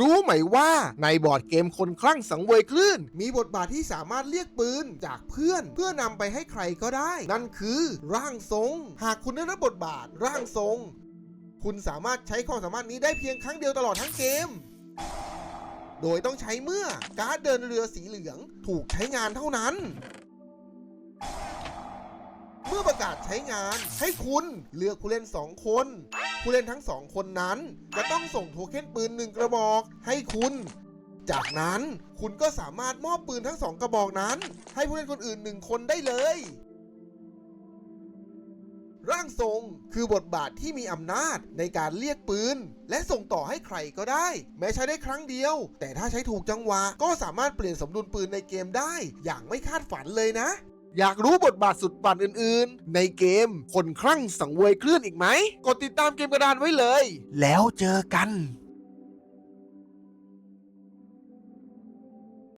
รู้ไหมว่าในบอร์ดเกมคนคลั่งสังเวยคลื่น มีบทบาทที่สามารถเรียกปืนจากเพื่อน เพื่อนำไปให้ใครก็ได้ นั่นคือ ร่างทรง หากคุณได้รับบทบาท ร่างทรง คุณสามารถใช้ความสามารถนี้ได้เพียงครั้งเดียวตลอดทั้งเกม โดยต้องใช้เมื่อการ์ดเดินเรือสีเหลือง ถูกใช้งานเท่านั้น ประกาศใช้งาน ให้คุณเลือกผู้เล่น 2 คน ผู้เล่นทั้ง 2 คนนั้น จะต้องส่งโทเค็นปืน1กระบอกให้คุณ จากนั้นคุณก็สามารถมอบปืนทั้ง2กระบอกนั้น ให้ผู้เล่นคนอื่น1คนได้เลย ร่างทรงคือบทบาทที่มีอำนาจในการเรียกปืน และส่งต่อให้ใครก็ได้ แม้ใช้ได้ครั้งเดียว แต่ถ้าใช้ถูกจังหวะก็สามารถเปลี่ยนสมดุลปืนในเกมได้ อย่างไม่คาดฝันเลยนะ อยากรู้บทบาทสุดปั่นอื่นๆ ในเกมคนคลั่งสังเวยคลื่นอีกไหม กดติดตามเกมกระดานไว้เลย แล้วเจอกัน